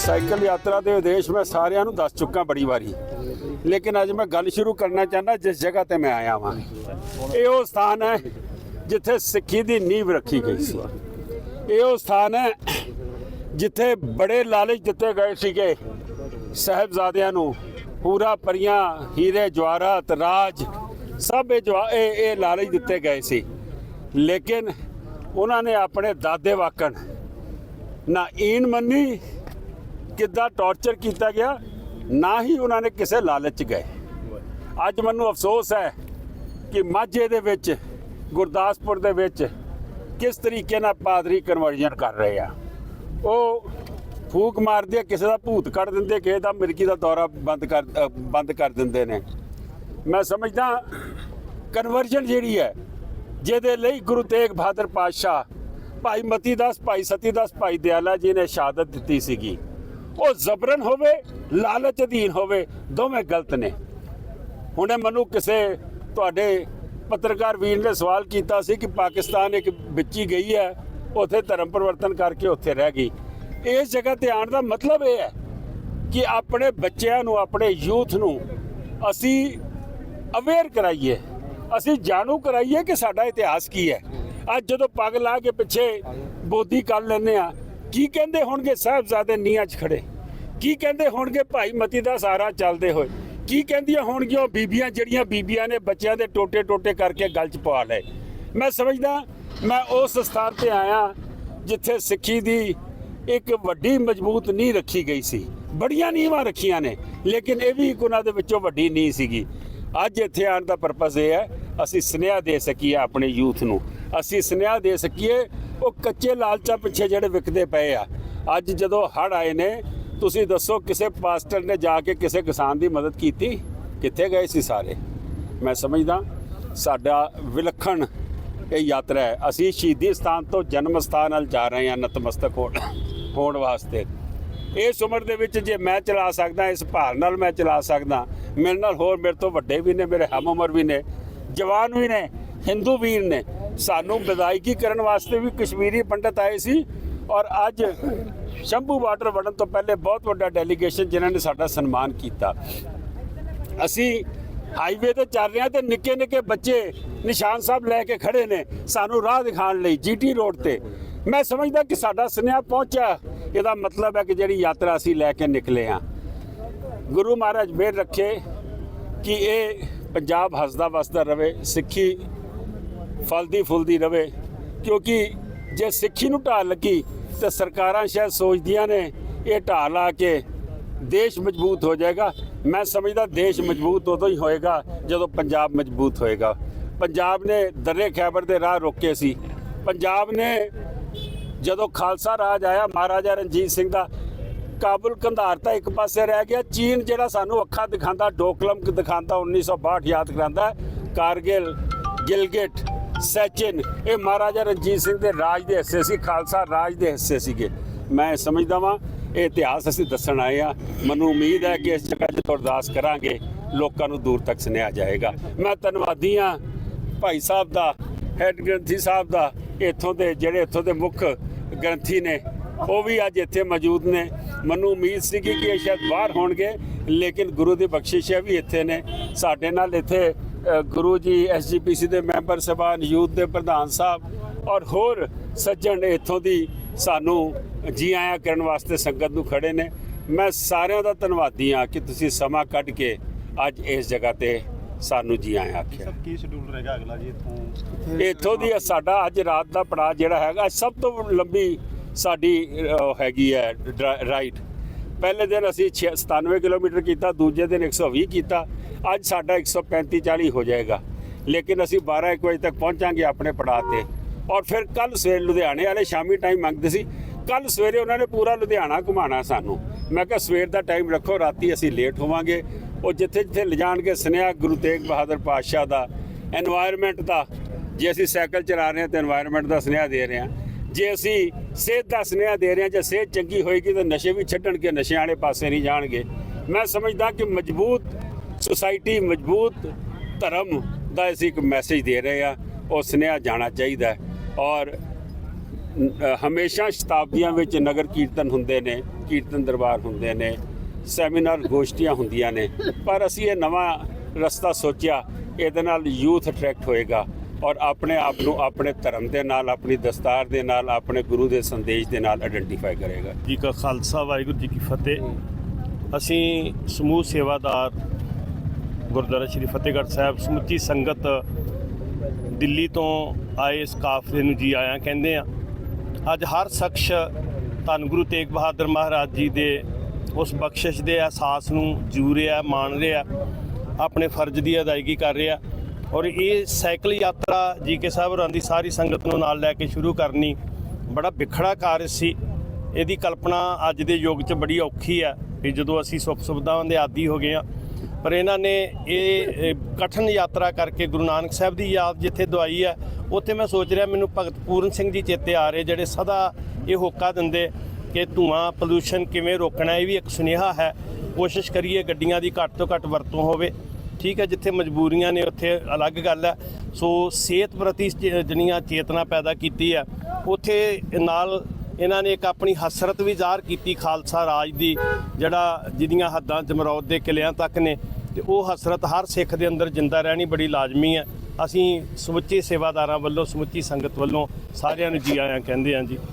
Cycle ਯਾਤਰਾ ਦੇ ਉਦੇਸ਼ ਮੈਂ ਸਾਰਿਆਂ ਨੂੰ ਦੱਸ ਚੁੱਕਾ ਬੜੀ ਵਾਰੀ। ਲੇਕਿਨ ਅੱਜ ਮੈਂ ਗੱਲ ਸ਼ੁਰੂ ਕਰਨਾ ਚਾਹੁੰਦਾ, ਜਿਸ ਜਗ੍ਹਾ ਤੇ ਮੈਂ ਆਇਆ ਹਾਂ ਇਹ ਉਹ ਸਥਾਨ ਹੈ ਜਿੱਥੇ ਸਿੱਖੀ ਦੀ ਨੀਂਹ ਰੱਖੀ ਗਈ ਸੀ। ਇਹ ਉਹ ਸਥਾਨ ਹੈ ਜਿੱਥੇ ਬੜੇ ਲਾਲਚ ਦਿੱਤੇ ਗਏ ਸੀਗੇ ਸਾਹਿਬਜ਼ਾਦਿਆਂ ਨੂੰ। ਪੂਰਾ ਪਰੀਆਂ, ਹੀਰੇ, ਜਵਾਹਰਾਤ, ਰਾਜ, ਸਭ ਇਹ ਜਵਾ, ਇਹ ਇਹ ਲਾਲਚ ਦਿੱਤੇ ਗਏ ਸੀ। ਲੇਕਿਨ ਉਹਨਾਂ ਨੇ ਆਪਣੇ ਦਾਦੇ ਵਾਕਣ ਨਾ ਈਨ ਮੰਨੀ ਕਿੱਦਾਂ ਟੌਰਚਰ ਕੀਤਾ ਗਿਆ, ਨਾ ਹੀ ਉਹਨਾਂ ਨੇ ਕਿਸੇ ਲਾਲਚ ਗਏ। ਅੱਜ ਮੈਨੂੰ ਅਫਸੋਸ ਹੈ ਕਿ ਮਾਝੇ ਦੇ ਵਿੱਚ, ਗੁਰਦਾਸਪੁਰ ਦੇ ਵਿੱਚ ਕਿਸ ਤਰੀਕੇ ਨਾਲ ਪਾਦਰੀ ਕਨਵਰਜਨ ਕਰ ਰਹੇ ਆ। ਉਹ ਫੂਕ ਮਾਰਦੇ ਆ, ਕਿਸੇ ਦਾ ਭੂਤ ਕੱਢ ਦਿੰਦੇ, ਕਿਸੇ ਦਾ ਮਿਰਕੀ ਦਾ ਦੌਰਾ ਬੰਦ ਕਰ ਬੰਦ ਕਰ ਦਿੰਦੇ ਨੇ। ਮੈਂ ਸਮਝਦਾ ਕਨਵਰਜਨ ਜਿਹੜੀ ਹੈ, ਜਿਹਦੇ ਲਈ ਗੁਰੂ ਤੇਗ ਬਹਾਦਰ ਪਾਤਸ਼ਾਹ, ਭਾਈ ਮਤੀ ਦਾਸ, ਭਾਈ ਸਤੀ ਦਾਸ, ਭਾਈ ਦਿਆਲਾ ਜੀ ਨੇ ਸ਼ਹਾਦਤ ਦਿੱਤੀ ਸੀਗੀ। ਉਹ ਜ਼ਬਰਨ ਹੋਵੇ ਲਾਲਚ ਅਧੀਨ ਹੋਵੇ, ਦੋਵੇਂ ਗਲਤ ਨੇ। ਹੁਣੇ ਮੈਨੂੰ ਕਿਸੇ ਤੁਹਾਡੇ ਪੱਤਰਕਾਰ ਵੀਰ ਨੇ ਸਵਾਲ ਕੀਤਾ ਸੀ ਕਿ ਪਾਕਿਸਤਾਨ ਇੱਕ ਵਿੱਚੀ ਗਈ ਹੈ, ਉੱਥੇ ਧਰਮ ਪਰਿਵਰਤਨ ਕਰਕੇ ਉੱਥੇ ਰਹਿ ਗਈ। ਇਸ ਜਗ੍ਹਾ ਤੇ ਆਉਣ ਦਾ ਮਤਲਬ ਇਹ ਹੈ ਕਿ ਆਪਣੇ ਬੱਚਿਆਂ ਨੂੰ, ਆਪਣੇ ਯੂਥ ਨੂੰ ਅਸੀਂ ਅਵੇਅਰ ਕਰਾਈਏ। ਅਸੀਂ ਜਾਣੂ ਕਰਾਈਏ ਕਿ ਸਾਡਾ ਇਤਿਹਾਸ ਕੀ ਹੈ। ਅੱਜ ਜਦੋਂ ਪੱਗ ਲਾ ਕੇ ਪਿੱਛੇ ਬੋਦੀ ਕਰ ਲੈਂਦੇ ਆ ਕੀ ਕਹਿੰਦੇ ਹੋਣਗੇ ਸਾਹਿਬਜ਼ਾਦੇ ਨੀਹਾਂ 'ਚ ਖੜੇ ਕੀ ਕਹਿੰਦੇ ਹੋਣਗੇ ਭਾਈ ਮਤੀ ਦਾ ਸਾਰਾ ਚੱਲਦੇ ਹੋਏ? ਕੀ ਕਹਿੰਦੀਆਂ ਹੋਣਗੀਆਂ ਉਹ ਬੀਬੀਆਂ ਜਿਹੜੀਆਂ ਬੀਬੀਆਂ ਨੇ ਬੱਚਿਆਂ ਦੇ ਟੋਟੇ ਟੋਟੇ ਕਰਕੇ ਗਲ 'ਚ ਪਵਾ ਲਏ? ਮੈਂ ਸਮਝਦਾ, ਮੈਂ ਉਸ ਸਥਾਨ ਤੇ ਆਇਆ ਜਿੱਥੇ ਸਿੱਖੀ ਦੀ ਇੱਕ ਵੱਡੀ ਮਜ਼ਬੂਤ ਨੀਂਹ ਰੱਖੀ ਗਈ ਸੀ। ਬੜੀਆਂ ਨੀਹਾਂ ਰੱਖੀਆਂ ਨੇ, ਲੇਕਿਨ ਇਹ ਵੀ ਉਹਨਾਂ ਦੇ ਵਿੱਚੋਂ ਵੱਡੀ ਨੀਂਹ ਸੀਗੀ। ਅੱਜ ਇੱਥੇ ਆਉਣ ਦਾ ਪਰਪਸ ਇਹ ਹੈ, ਅਸੀਂ ਸੁਨੇਹਾ ਦੇ ਸਕੀਏ ਆਪਣੇ ਯੂਥ ਨੂੰ। ਅਸੀਂ ਸੁਨੇਹਾ ਦੇ ਸਕੀਏ ਉਹ ਕੱਚੇ ਲਾਲਚਾ ਪਿੱਛੇ ਜਿਹੜੇ ਵਿਕਦੇ ਪਏ ਆ। ਅੱਜ ਜਦੋਂ ਹੜ ਆਏ ਨੇ, ਤੁਸੀਂ ਦੱਸੋ ਕਿਸੇ ਪਾਸਟਰ ਨੇ ਜਾ ਕੇ ਕਿਸੇ ਕਿਸਾਨ ਦੀ ਮਦਦ ਕੀਤੀ? ਕਿੱਥੇ ਗਏ ਸੀ ਸਾਰੇ? ਮੈਂ ਸਮਝਦਾ, ਸਾਡਾ ਵਿਲੱਖਣ ਇਹ ਯਾਤਰਾ ਹੈ। ਅਸੀਂ ਸ਼ਹੀਦੀ ਸਥਾਨ ਤੋਂ ਜਨਮ ਸਥਾਨ ਵੱਲ ਜਾ ਰਹੇ ਹਾਂ, ਨਤਮਸਤਕ ਹੋਣ ਵਾਸਤੇ। ਇਸ ਉਮਰ ਦੇ ਵਿੱਚ ਜੇ ਮੈਂ ਚਲਾ ਸਕਦਾ, ਇਸ ਭਾਰ ਨਾਲ ਮੈਂ ਚਲਾ ਸਕਦਾ, ਮੇਰੇ ਨਾਲ ਹੋਰ ਮੇਰੇ ਤੋਂ ਵੱਡੇ ਵੀ ਨੇ, ਮੇਰੇ ਹਮ ਉਮਰ ਵੀ ਨੇ, ਜਵਾਨ ਵੀ ਨੇ, ਹਿੰਦੂ ਵੀਰ ਨੇ ਸਾਨੂੰ ਵਿਦਾਇਗੀ ਕਰਨ ਵਾਸਤੇ ਵੀ ਕਸ਼ਮੀਰੀ ਪੰਡਤ ਆਏ ਸੀ ਔਰ ਅੱਜ ਸ਼ੰਭੂ ਬਾਰਡਰ ਵੜਨ ਤੋਂ ਪਹਿਲੇ ਬਹੁਤ ਵੱਡਾ ਡੈਲੀਗੇਸ਼ਨ ਜਿਨ੍ਹਾਂ ਨੇ ਸਾਡਾ ਸਨਮਾਨ ਕੀਤਾ। ਅਸੀਂ ਹਾਈਵੇ ਤੇ ਚੱਲ ਰਹੇ ਹਾਂ ਤੇ ਨਿੱਕੇ ਨਿੱਕੇ ਬੱਚੇ ਨਿਸ਼ਾਨ ਸਾਹਿਬ ਲੈ ਕੇ ਖੜੇ ਨੇ, ਸਾਨੂੰ ਰਾਹ ਦਿਖਾਉਣ ਲਈ ਜੀਟੀ ਰੋਡ ਤੇ। ਮੈਂ ਸਮਝਦਾ ਕਿ ਸਾਡਾ ਸੁਨੇਹਾ ਪਹੁੰਚਿਆ। ਇਹਦਾ ਮਤਲਬ ਹੈ ਕਿ ਜਿਹੜੀ ਯਾਤਰਾ ਅਸੀਂ ਲੈ ਕੇ ਨਿਕਲੇ ਹਾਂ। ਗੁਰੂ ਮਹਾਰਾਜ ਮੇਰ ਰੱਖੇ ਕਿ ਇਹ ਪੰਜਾਬ ਹੱਸਦਾ ਵਸਦਾ ਰਵੇ ਸਿੱਖੀ ਫਲਦੀ ਫੁੱਲਦੀ ਰਵੇ। ਕਿਉਂਕਿ ਜੇ ਸਿੱਖੀ ਨੂੰ ਢਾਲ ਲੱਗੀ, ਤੇ ਸਰਕਾਰਾਂ ਸ਼ਾਇਦ ਸੋਚਦੀਆਂ ਨੇ, ਇਹ ਢਾਲ ਲਾ ਕੇ ਦੇਸ਼ ਮਜ਼ਬੂਤ ਹੋ ਜਾਏਗਾ। ਮੈਂ ਸਮਝਦਾ ਦੇਸ਼ ਮਜ਼ਬੂਤ ਉਦੋਂ ਹੀ ਹੋਏਗਾ, ਜਦੋਂ ਪੰਜਾਬ ਮਜ਼ਬੂਤ ਹੋਏਗਾ। ਪੰਜਾਬ ਨੇ ਦਰੇ ਖੈਬਰ ਦੇ ਰਾਹ ਰੋਕੇ ਸੀ। ਪੰਜਾਬ ਨੇ ਜਦੋਂ ਖਾਲਸਾ ਰਾਜ ਆਇਆ, ਮਹਾਰਾਜਾ ਰਣਜੀਤ ਸਿੰਘ ਦਾ, ਕਾਬੁਲ ਕੰਧਾਰ ਤਾਂ ਇੱਕ ਪਾਸੇ ਰਹਿ ਗਿਆ। ਚੀਨ ਜਿਹੜਾ ਸਾਨੂੰ ਅੱਖਾਂ ਦਿਖਾਉਂਦਾ, ਡੋਕਲਮ ਦਿਖਾਉਂਦਾ 1962 ਯਾਦ ਕਰਾਉਂਦਾ, ਕਾਰਗਿਲ, ਗਿਲਗਿਟ ਸੈਚਿਨ, ਇਹ ਮਹਾਰਾਜਾ ਰਣਜੀਤ ਸਿੰਘ ਦੇ ਰਾਜ ਦੇ ਹਿੱਸੇ ਸੀ, ਖਾਲਸਾ ਰਾਜ ਦੇ ਹਿੱਸੇ ਸੀਗੇ। ਮੈਂ ਸਮਝਦਾ ਵਾਂ, ਇਹ ਇਤਿਹਾਸ ਅਸੀਂ ਦੱਸਣ ਆਏ ਆ। ਮੈਨੂੰ ਉਮੀਦ ਹੈ ਕਿ ਇਸ ਜਗ੍ਹਾ ਤੇ ਅਰਦਾਸ ਕਰਾਂਗੇ, ਲੋਕਾਂ ਨੂੰ ਦੂਰ ਤੱਕ ਸੁਨੇਹਾ ਜਾਏਗਾ। ਮੈਂ ਧੰਨਵਾਦੀ ਹਾਂ ਭਾਈ ਸਾਹਿਬ ਦਾ, ਹੈਡ ਗ੍ਰੰਥੀ ਸਾਹਿਬ ਦਾ, ਇੱਥੋਂ ਦੇ, ਜਿਹੜੇ ਇੱਥੋਂ ਦੇ ਮੁੱਖ ਗ੍ਰੰਥੀ ਨੇ, ਉਹ ਵੀ ਅੱਜ ਇੱਥੇ ਮੌਜੂਦ ਨੇ। ਮੈਨੂੰ ਉਮੀਦ ਸੀ ਕਿ ਇਹ ਸ਼ਾਇਦ ਬਾਹਰ ਹੋਣਗੇ, ਲੇਕਿਨ ਗੁਰੂ ਦੀ ਬਖਸ਼ਿਸ਼ ਹੈ ਵੀ ਇੱਥੇ ਨੇ। ਸਾਡੇ ਨਾਲ ਇੱਥੇ ਗੁਰੂ ਜੀ ਐਸਜੀਪੀਸੀ ਦੇ ਮੈਂਬਰ ਸਭਾਨ ਯੂਥ ਦੇ ਪ੍ਰਧਾਨ ਸਾਹਿਬ ਔਰ ਹੋਰ ਸੱਜਣ ਇੱਥੋਂ ਦੀ ਸਾਨੂੰ ਜੀ ਆਇਆਂ ਕਰਨ ਵਾਸਤੇ ਸੰਗਤ ਨੂੰ ਖੜੇ ਨੇ। ਮੈਂ ਸਾਰਿਆਂ ਦਾ ਧੰਨਵਾਦੀ ਹਾਂ ਕਿ ਤੁਸੀਂ ਸਮਾਂ ਕੱਢ ਕੇ ਅੱਜ ਇਸ ਜਗ੍ਹਾ ਤੇ ਸਾਨੂੰ ਜੀ ਆਇਆਂ ਆਖਿਆ। ਸਭ ਕੀ ਸ਼ਡਿਊਲ ਰਹੇਗਾ ਅਗਲਾ ਜੀ ਇੱਥੋਂ? ਇੱਥੋਂ ਦੀ ਸਾਡਾ ਅੱਜ ਰਾਤ ਦਾ ਪੜਾਅ ਜਿਹੜਾ ਹੈਗਾ ਸਭ ਤੋਂ ਲੰਬੀ ਸਾਡੀ ਹੈਗੀ ਹੈ ਰਾਈਡ ਪਹਿਲੇ ਦਿਨ ਅਸੀਂ 97 ਕਿਲੋਮੀਟਰ ਕੀਤਾ, ਦੂਜੇ ਦਿਨ 120 ਕੀਤਾ। ਅੱਜ ਸਾਡਾ 135 40 ਹੋ ਜਾਏਗਾ। ਲੇਕਿਨ ਅਸੀਂ 12 1 ਵਜੇ ਤੱਕ ਪਹੁੰਚਾਂਗੇ ਆਪਣੇ ਪੜਾਅ ਤੇ। ਔਰ ਫਿਰ ਕੱਲ ਸਵੇਰ ਲੁਧਿਆਣੇ ਵਾਲੇ ਸ਼ਾਮੀ ਟਾਈਮ ਮੰਗਦੇ ਸੀ। ਕੱਲ ਸਵੇਰੇ ਉਹਨਾਂ ਨੇ ਪੂਰਾ ਲੁਧਿਆਣਾ ਘੁਮਾਣਾ ਸਾਨੂੰ। ਮੈਂ ਕਿਹਾ, ਸਵੇਰ ਦਾ ਟਾਈਮ ਰੱਖੋ, ਰਾਤੀ ਅਸੀਂ ਲੇਟ ਹੋਵਾਂਗੇ। ਉਹ ਜਿੱਥੇ ਜਿੱਥੇ ਲਿਜਾਣਗੇ ਸੁਨੇਹਾ ਗੁਰੂ ਤੇਗ ਬਹਾਦਰ ਪਾਤਸ਼ਾਹ ਦਾ এনवायरमेंट ਦਾ। ਜੇ ਅਸੀਂ ਸਾਈਕਲ ਚਲਾ ਰਹੇ ਹਾਂ, ਤੇ এনवायरमेंट ਦਾ ਸੁਨੇਹਾ ਦੇ ਰਹੇ ਹਾਂ। ਜੇ ਅਸੀਂ ਸਿਹਤ ਦਾ ਸੁਨੇਹਾ ਦੇ ਰਹੇ ਹਾਂ, ਜੇ ਸਿਹਤ ਚੰਗੀ ਹੋਏਗੀ ਤਾਂ ਨਸ਼ੇ ਵੀ ਛੱਡਣਗੇ ਨਸ਼ਿਆਂ ਵਾਲੇ ਪਾਸੇ ਨਹੀਂ ਜਾਣਗੇ। ਮੈਂ ਸਮਝਦਾ ਕਿ ਮਜ਼ਬੂਤ ਸੁਸਾਇਟੀ ਮਜ਼ਬੂਤ ਧਰਮ ਦਾ ਅਸੀਂ ਇੱਕ ਮੈਸੇਜ ਦੇ ਰਹੇ ਹਾਂ। ਉਹ ਸੁਨੇਹਾ ਜਾਣਾ ਚਾਹੀਦਾ ਔਰ ਹਮੇਸ਼ਾ ਸ਼ਤਾਬਦੀਆਂ ਵਿੱਚ ਨਗਰ ਕੀਰਤਨ ਹੁੰਦੇ ਨੇ, ਕੀਰਤਨ ਦਰਬਾਰ ਹੁੰਦੇ ਨੇ, ਸੈਮੀਨਾਰ ਗੋਸ਼ਟੀਆਂ ਹੁੰਦੀਆਂ ਨੇ। ਪਰ ਅਸੀਂ ਇਹ ਨਵਾਂ ਰਸਤਾ ਸੋਚਿਆ, ਇਹਦੇ ਨਾਲ ਯੂਥ ਅਟਰੈਕਟ ਹੋਏਗਾ। ਔਰ ਆਪਣੇ ਆਪ ਨੂੰ ਆਪਣੇ ਧਰਮ ਦੇ ਨਾਲ ਆਪਣੀ ਦਸਤਾਰ ਦੇ ਨਾਲ ਆਪਣੇ ਗੁਰੂ ਦੇ ਸੰਦੇਸ਼ ਦੇ ਨਾਲ ਆਇਡੈਂਟੀਫਾਈ ਕਰੇਗਾ। ਜੀ ਕਾ ਖਾਲਸਾ ਵਾਹਿਗੁਰੂ ਜੀ ਕੀ ਫਤਿਹ। ਅਸੀਂ ਸਮੂਹ ਸੇਵਾਦਾਰ ਗੁਰਦੁਆਰਾ ਸ਼੍ਰੀ ਫਤਿਹਗੜ੍ਹ ਸਾਹਿਬ ਸਮੁੱਚੀ ਸੰਗਤ ਦਿੱਲੀ ਤੋਂ ਆਏ ਇਸ ਕਾਫਲੇ ਨੂੰ ਜੀ ਆਇਆਂ ਕਹਿੰਦੇ ਆ ਅੱਜ ਹਰ ਸ਼ਖਸ ਧੰਨ ਗੁਰੂ ਤੇਗ ਬਹਾਦਰ ਮਹਾਰਾਜ ਜੀ ਦੇ ਉਸ ਬਖਸ਼ਿਸ਼ ਦੇ ਅਹਿਸਾਸ ਨੂੰ ਜੂ ਰਿਹਾ ਮਾਣ ਰਿਹਾ ਆਪਣੇ ਫਰਜ਼ ਦੀ ਅਦਾਇਗੀ ਕਰ ਰਿਹਾ। ਔਰ ਇਹ ਸਾਈਕਲ ਯਾਤਰਾ ਜੀ ਕੇ ਸਾਹਿਬ ਹੋਰਾਂ ਦੀ ਸਾਰੀ ਸੰਗਤ ਨੂੰ ਨਾਲ ਲੈ ਕੇ ਸ਼ੁਰੂ ਕਰਨੀ ਬੜਾ ਵਿਖੜਾ ਕਾਰਜ ਸੀ। ਇਹਦੀ ਕਲਪਨਾ ਅੱਜ ਦੇ ਯੁੱਗ 'ਚ ਬੜੀ ਔਖੀ ਹੈ ਵੀ ਜਦੋਂ ਅਸੀਂ ਸੁੱਖ ਸੁਵਿਧਾਵਾਂ ਦੇ ਆਦੀ ਹੋ ਗਏ ਆ ਪਰ ਇਹਨਾਂ ਨੇ ਇਹ ਕਠਨ ਯਾਤਰਾ ਕਰਕੇ ਗੁਰੂ ਨਾਨਕ ਸਾਹਿਬ ਦੀ ਯਾਦ ਜਿੱਥੇ ਦਵਾਈ ਹੈ, ਉੱਥੇ ਮੈਂ ਸੋਚ ਰਿਹਾ ਮੈਨੂੰ ਭਗਤ ਪੂਰਨ ਸਿੰਘ ਜੀ ਚੇਤੇ ਆ ਰਹੇ ਜਿਹੜੇ ਸਦਾ ਇਹ ਹੋਕਾ ਦਿੰਦੇ ਕਿ ਧੂਆਂ ਪੋਲੂਸ਼ਨ ਕਿਵੇਂ ਰੋਕਣਾ, ਇਹ ਵੀ ਇੱਕ ਸੁਨੇਹਾ ਹੈ। ਕੋਸ਼ਿਸ਼ ਕਰੀਏ ਗੱਡੀਆਂ ਦੀ ਘੱਟ ਤੋਂ ਘੱਟ ਵਰਤੋਂ ਹੋਵੇ। ਠੀਕ ਹੈ, ਜਿੱਥੇ ਮਜਬੂਰੀਆਂ ਨੇ, ਉੱਥੇ ਅਲੱਗ ਗੱਲ ਹੈ। ਸੋ ਸਿਹਤ ਪ੍ਰਤੀ ਚ- ਜਿਹੜੀਆਂ ਚੇਤਨਾ ਪੈਦਾ ਕੀਤੀ ਹੈ, ਉੱਥੇ ਨਾਲ ਇਹਨਾਂ ਨੇ ਇੱਕ ਆਪਣੀ ਹਸਰਤ ਵੀ ਜ਼ਾਹਰ ਕੀਤੀ ਖਾਲਸਾ ਰਾਜ ਦੀ, ਜਿਹੜਾ ਜਿਹਦੀਆਂ ਹੱਦਾਂ ਜਮਰੌਦ ਦੇ ਕਿਲਿਆਂ ਤੱਕ ਨੇ। ਤੇ ਉਹ ਹਸਰਤ ਹਰ ਸਿੱਖ ਦੇ ਅੰਦਰ ਜਿੰਦਾ ਰਹਿਣੀ ਬੜੀ ਲਾਜ਼ਮੀ ਹੈ। ਅਸੀਂ ਸਮੁੱਚੇ ਸੇਵਾਦਾਰਾਂ ਵੱਲੋਂ, ਸਮੁੱਚੀ ਸੰਗਤ ਵੱਲੋਂ ਸਾਰਿਆਂ ਨੂੰ ਜੀ ਆਇਆਂ ਕਹਿੰਦੇ ਹਾਂ ਜੀ।